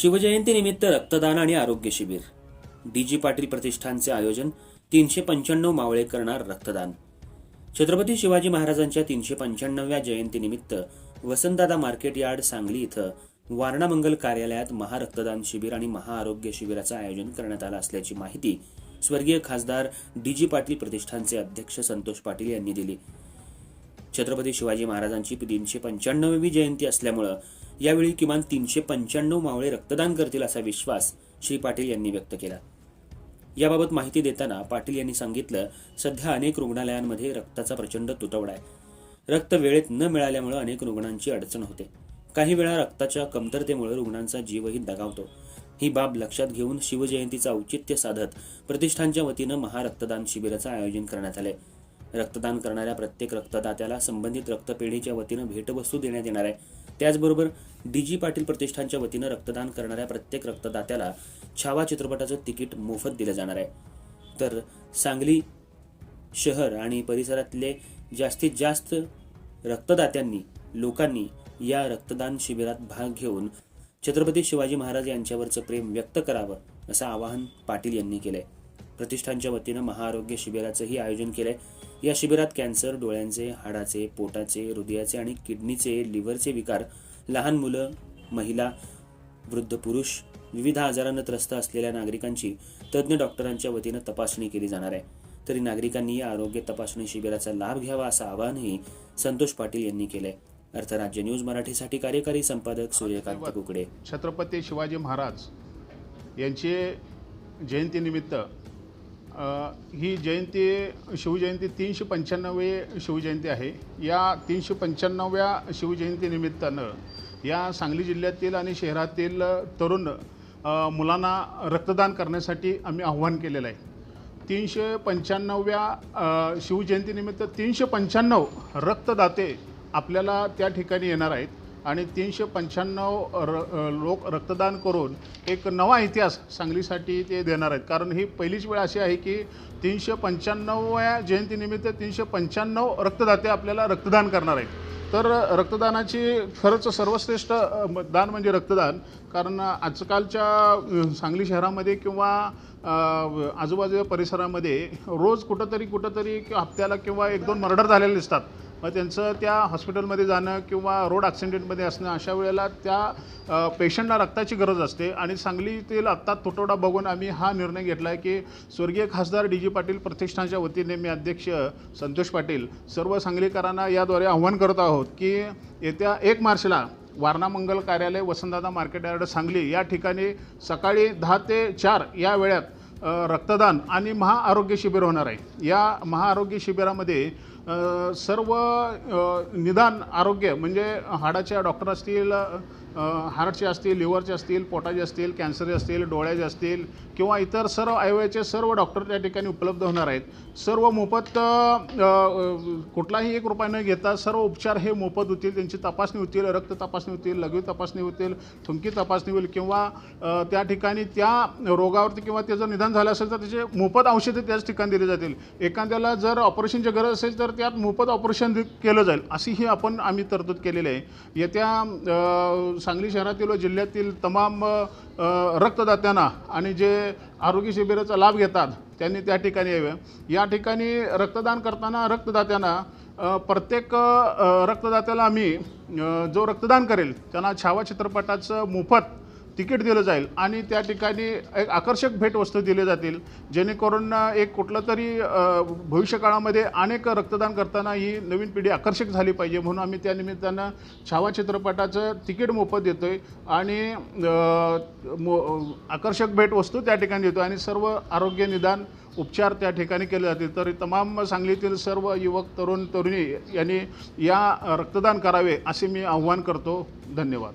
शिवजयंतीनिमित्त रक्तदान आणि आरोग्य शिबिर. डी जी पाटील प्रतिष्ठानचे आयोजन तीनशे पंच्याण्णव मावळे करणार रक्तदान. छत्रपती शिवाजी महाराजांच्या तीनशे पंच्याण्णव्या जयंतीनिमित्त वसंतदादा मार्केट यार्ड सांगली इथं वारणा मंगल कार्यालयात महारक्तदान शिबिर आणि महाआरोग्य शिबिराचं आयोजन करण्यात आलं असल्याची माहिती स्वर्गीय खासदार डी जी पाटील प्रतिष्ठानचे अध्यक्ष संतोष पाटील यांनी दिली. छत्रपती शिवाजी महाराजांची तीनशे पंच्याण्णवी जयंती असल्यामुळं यावेळी किमान तीनशे पंच्याण्णव मावळे रक्तदान करतील असा विश्वास श्री पाटील यांनी व्यक्त केला. याबाबत माहिती देताना पाटील यांनी सांगितलं सध्या अनेक रुग्णालयांमध्ये रक्ताचा प्रचंड तुटवडा आहे. रक्त वेळेत न मिळाल्यामुळे अनेक रुग्णांची अडचण होते. काही वेळा रक्ताच्या कमतरतेमुळे रुग्णांचा जीवही दगावतो. ही बाब लक्षात घेऊन शिवजयंतीचं औचित्य साधत प्रतिष्ठानच्या वतीनं महारक्तदान शिबिराचं आयोजन करण्यात आलंय. रक्तदान करणाऱ्या प्रत्येक रक्तदात्याला संबंधित रक्तपेढीच्या वतीनं भेटवस्तू देण्यात येणार आहे. त्याचबरोबर डी जी पाटील प्रतिष्ठानच्या वतीनं रक्तदान करणाऱ्या प्रत्येक रक्तदात्याला छावा चित्रपटाचं तिकीट मोफत दिलं जाणार आहे. तर सांगली शहर आणि परिसरातले जास्तीत जास्त रक्तदात्यांनी लोकांनी या रक्तदान शिबिरात भाग घेऊन छत्रपती शिवाजी महाराज यांच्यावरचं प्रेम व्यक्त करावं असं आवाहन पाटील यांनी केलंय. प्रतिष्ठानच्या वतीनं महाआरोग्य शिबिराचंही आयोजन केलंय. या शिबिरात कॅन्सर डोळ्यांचे हाडाचे पोटाचे हृदयाचे आणि किडनीचे लिव्हरचे विकार लहान मुलं महिला वृद्ध पुरुष विविध आजारानं त्रस्त असलेल्या नागरिकांची तज्ज्ञ डॉक्टरांच्या वतीनं तपासणी केली जाणार आहे. तरी नागरिकांनी या आरोग्य तपासणी शिबिराचा लाभ घ्यावा असं आवाहनही संतोष पाटील यांनी केलंय. अर्थराज्य न्यूज मराठीसाठी कार्यकारी संपादक सूर्यकांत कुकडे. छत्रपती शिवाजी महाराज यांचे जयंतीनिमित्त ही जयंती शिवजयंती तीनशे पंच्याण्णवे शिवजयंती आहे. या तीनशे पंच्याण्णव्या शिवजयंतीनिमित्तानं या सांगली जिल्ह्यातील आणि शहरातील तरुण मुलांना रक्तदान करण्यासाठी आम्ही आव्हान केलेलं आहे. तीनशे पंच्याण्णव्या शिवजयंतीनिमित्त तीनशे पंच्याण्णव रक्तदाते आपल्याला त्या ठिकाणी येणार आहेत. आणि तीनशे पंच्याण्णव र लोक रक्तदान करून एक नवा इतिहास सांगलीसाठी ते देणार आहेत. कारण ही पहिलीच वेळ अशी आहे की तीनशे पंच्याण्णवव्या जयंतीनिमित्त तीनशे पंच्याण्णव रक्तदाते आपल्याला रक्तदान करणार आहेत. तर रक्तदानाची खरंच सर्वश्रेष्ठ म- दान म्हणजे रक्तदान. कारण आजकालच्या सांगली शहरामध्ये किंवा आजूबाजूच्या परिसरामध्ये रोज कुठंतरी कुठंतरी किंवा हप्त्याला किंवा एक दोन मर्डर झालेले दिसतात. मग त्यांचं त्या हॉस्पिटलमध्ये जाणं किंवा रोड ॲक्सिडेंटमध्ये असणं अशा वेळेला त्या पेशंटला रक्ताची गरज असते. आणि सांगलीतील आत्ता तुटवडा बघून आम्ही हा निर्णय घेतला आहे की स्वर्गीय खासदार डी. जी. पाटील प्रतिष्ठानच्या वतीने मी अध्यक्ष संतोष पाटील सर्व सांगलीकरांना याद्वारे आव्हान करत आहोत की येत्या एक मार्चला वारणा मंगल कार्यालय वसंतदादा मार्केट यार्ड सांगली या ठिकाणी सकाळी दहा ते चार या वेळात रक्तदान आणि महाआरोग्य शिबिर होणार आहे. या महाआरोग्य शिबिरामध्ये सर्व निदान आरोग्य म्हणजे हाडाच्या डॉक्टर असतील हार्टचे असतील लिव्हरचे असतील पोटाचे असतील कॅन्सरचे असतील डोळ्याचे असतील किंवा इतर सर्व आयुर्वेदचे सर्व डॉक्टर त्या ठिकाणी उपलब्ध होणार आहेत. सर्व मोफत कुठलाही एक रुपया न घेता सर्व उपचार हे मोफत होतील त्यांची तपासणी होतील रक्त तपासणी होतील लघवी तपासणी होतील थुंकी तपासणी होईल किंवा त्या ठिकाणी त्या रोगावरती किंवा त्याचं निदान झालं असेल तर त्याचे मोफत औषधे त्याच ठिकाणी दिली जातील. एखाद्याला जर ऑपरेशनची गरज असेल तर तर त्यात मोफत ऑपरेशन केलं जाईल अशी ही आपण आम्ही तरतूद केलेली आहे. येत्या सांगली शहरातील व जिल्ह्यातील तमाम रक्तदात्यांना आणि जे आरोग्य शिबिराचा लाभ घेतात त्यांनी त्या ठिकाणी यावे. या ठिकाणी रक्तदान करताना रक्तदात्यांना प्रत्येक रक्तदात्याला आम्ही जो रक्तदान करेल त्यांना छावा चित्रपटाचं मोफत तिकीट दिलं जाईल. आणि त्या ठिकाणी एक आकर्षक भेटवस्तू दिली जातील जेणेकरून एक कुठलं तरी भविष्यकाळामध्ये अनेक रक्तदान करताना ही नवीन पिढी आकर्षक झाली पाहिजे. म्हणून आम्ही त्या निमित्तानं छावा चित्रपटाचं तिकीट मोफत देतो आहे आणि मो आकर्षक भेटवस्तू त्या ठिकाणी देतो आणि सर्व आरोग्य निदान उपचार त्या ठिकाणी केले जातील. तर तमाम सांगलीतील सर्व युवक तरुण तरुणी यांनी या रक्तदान करावे असे मी आव्हान करतो. धन्यवाद.